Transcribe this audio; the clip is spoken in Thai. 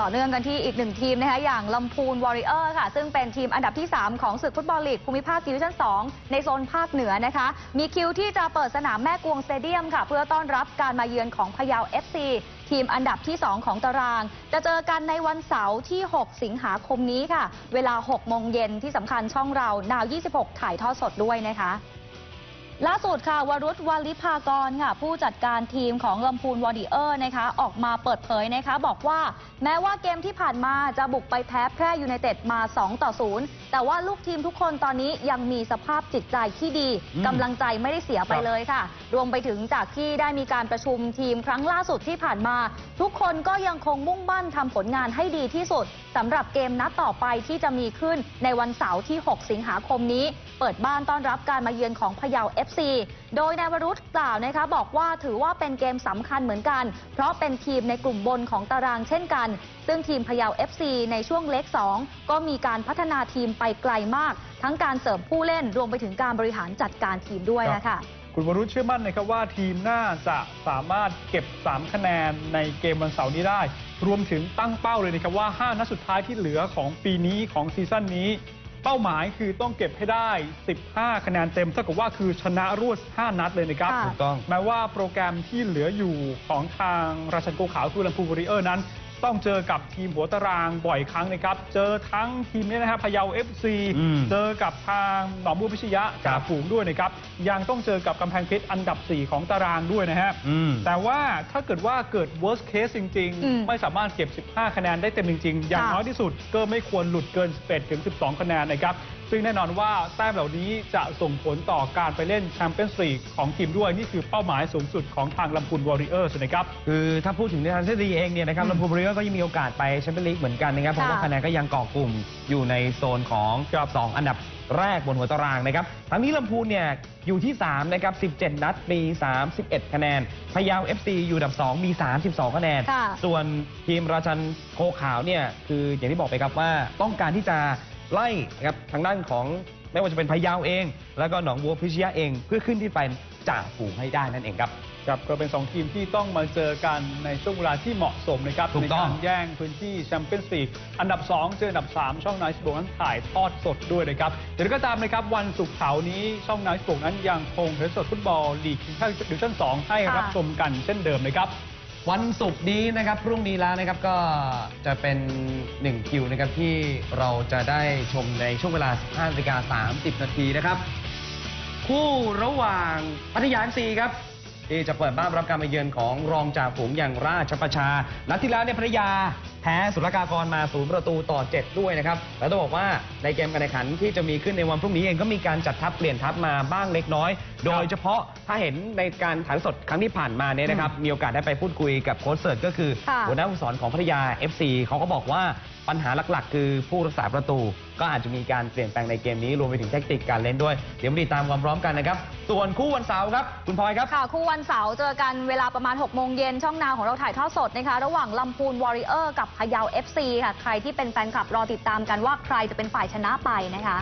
ต่อเนื่องกันที่อีกหนึ่งทีมนะคะอย่างลำพูนวอริเออร์ค่ะ ซึ่งเป็นทีมอันดับที่ 3 ของศึกฟุตบอลลีกภูมิภาคดิวิชั่น 2 ในโซนภาคเหนือนะคะ มีคิวที่จะเปิดสนามแม่กวงสเตเดียมค่ะ เพื่อต้อนรับการมาเยือนของพะเยา FC ทีมอันดับที่ 2 ของตาราง จะเจอกันในวันเสาร์ที่ 6 สิงหาคมนี้ค่ะ เวลา 6 โมงเย็นที่สำคัญช่องเรานาว 26 ถ่ายทอดสดด้วยนะคะ ล่าสุดค่ะวรุษวาลิภากรค่ะ ผู้จัดการทีมของลำพูนวอริเออร์นะคะ ออกมาเปิดเผยนะคะ บอกว่าแม้ว่าเกมที่ผ่านมาจะบุกไปแพ้แพร่ยูไนเต็ดมา 2 ต่อ 0 แต่ว่าลูกทีมทุกคนตอนนี้ยังมีสภาพจิตใจที่ดีอืมกำลังใจไม่ได้เสียไปครับเลยค่ะ รวมไปถึงจากที่ได้มีการประชุมทีมครั้งล่าสุดที่ผ่านมา ทุกคนก็ยังคงมุ่งมั่นทำผลงานให้ดีที่สุดสำหรับเกมนัดต่อไปที่จะมีขึ้นในวันเสาร์ที่ 6 สิงหาคมนี้ เปิดบ้านต้อนรับการมาเยือนของพะเยา FC โดยนายวรุษกล่าวนะคะบอกว่าถือว่าเป็นเกมสำคัญเหมือนกัน เพราะเป็นทีมในกลุ่มบนของตารางเช่นกัน ซึ่งทีมพะเยา FC ในช่วงเล็ก 2 ก็มีการพัฒนาทีมไปไกลมาก ทั้งการเสริมผู้เล่นรวมไปถึงการบริหารจัดการทีมด้วยนะคะคุณวรุษเชื่อมั่นนะครับว่าทีมน่าจะสามารถเก็บ 3 คะแนนในเกมวันเสาร์นี้ได้ รวมถึงตั้งเป้าเลยนะครับว่า 5 นัดสุดท้ายที่เหลือของปีนี้ของซีซั่นนี้ เป้าหมายคือต้องเก็บให้ได้ 15 คะแนนเต็มเท่ากับว่าคือชนะรวด 5 นัดเลยนะครับ ค่ะ ถูกต้อง แม้ว่าโปรแกรมที่เหลืออยู่ของทางราชันโกขาวคือลำพูนวอริเออร์นั้น ต้องเจอกับทีมหัวตารางบ่อยครั้งนะครับ เจอทั้งทีมนี้นะครับพะเยา FC อืมเจอกับทางหนองบัวพิชยะครัจาบ ฝูงด้วยนะครับ ยังต้องเจอกับกำแพงเพชรอันดับ 4 ของตารางด้วยนะฮะ อืม แต่ว่าถ้าเกิดว่าเกิด worst case จริง อืมๆ ไม่สามารถเก็บ 15 คะแนนได้เต็มจริง ๆ อย่างค่ะ น้อยที่สุดก็ไม่ควรหลุดเกิน 11 ถึง 12 คะแนนนะครับ ซึ่งแน่นอนว่าแต้มเหล่านี้จะส่งผลต่อการไปเล่นแชมเปี้ยนส์ลีกของทีมด้วย นี่คือเป้าหมายสูงสุดของทางลำพูนวอริเออร์สนะครับ คือถ้าพูดถึงในทางทฤษฎีเองเนี่ยนะครับอืมลำพูนบริเวอร์ก็ยังมีโอกาสไปแชมเปี้ยนลีกเหมือนกันนะครับเพราะว่าค่ะคะแนนก็ยังเกาะกลุ่มอยู่ในโซนของครับสองอันดับแรกบนหัวตารางนะครับทั้งนี้ลำพูนเนี่ยอยู่ที่ 3 นะครับ 17 นัด มี 31 คะแนนพะเยา FC อยู่อันดับ 2 มี 32 คะแนนค่ะส่วนทีมราชันโคขาวเนี่ย คืออย่างที่บอกไปครับว่าต้องการที่จะ ไล่นะครับทางด้านของไม่ว่าจะเป็นพะเยาเอง แล้วก็หนองบัวพิชยะเองเพื่อขึ้นที่เป็นจ่าฝูงให้ได้นั่นเองครับ ครับก็เป็น 2 ทีมที่ต้องมาเจอกันในช่วงเวลาที่เหมาะสมนะครับถูในกต้อง การแย่งพื้นที่แชมเปี้ยนส์ลีกอันดับ 2 เจออันดับ 3 ช่องนายสปอร์นั้นถ่ายทอดสดด้วยนะครับเดี๋ยวก็ตามนะครับวันศุกร์เสาร์นี้ช่องนายสปอร์นั้นยังคงเทสดฟุตบอลลีกทีมชาติดิวิชั่น2ให้รับค่ะชมกันเช่นเดิมนะครับ วันศุกร์นี้นะครับพรุ่งนี้แล้วนะครับก็จะเป็น 1 คิวนะครับที่เราจะได้ชมในช่วงเวลา 15นาฬิกา30 นาทีนะครับ คู่ระหว่างพัทยาซีครับที่จะเปิดบ้านรับการมาเยือนของรองจ่าฝูงอย่างราชประชา นัดที่แล้วเนี่ยพัทยาแพ้สุรกากรมาศูนย์ประตูต่อ 7 ด้วยนะครับ แล้วต้องบอกว่าในเกมการแข่งขันที่จะมีขึ้นในวันพรุ่งนี้เองก็มีการจัดทัพเปลี่ยนทัพมาบ้างเล็กน้อย โดยเฉพาะถ้าเห็นในการถ่ายทอดสดครั้งที่ผ่านมาเนี่ยนะครับ มีโอกาสได้ไปพูดคุยกับโค้ชเสิร์ตก็คือค่ะหัวหน้าผู้สอนของพัทยา FC เขาก็บอกว่าปัญหาหลักๆ คือผู้รักษาประตู ก็อาจจะมีการเปลี่ยนแปลงในเกมนี้รวมไปถึงเทคนิคการเล่นด้วย เดี๋ยวมาติดตามความพร้อมกันนะครับ ส่วนคู่วันเสาร์ครับ คุณพลอยครับ ค่ะ คู่วันเสาร์เจอกันเวลาประมาณ6โมงเย็นช่องนาวของเราถ่ายทอดสดนะคะ ระหว่างลำพูนวอริเออร์กับพะเยา FC ค่ะ ใครที่เป็นแฟนคลับรอติดตามกันว่าใครจะเป็นฝ่ายชนะไปนะคะ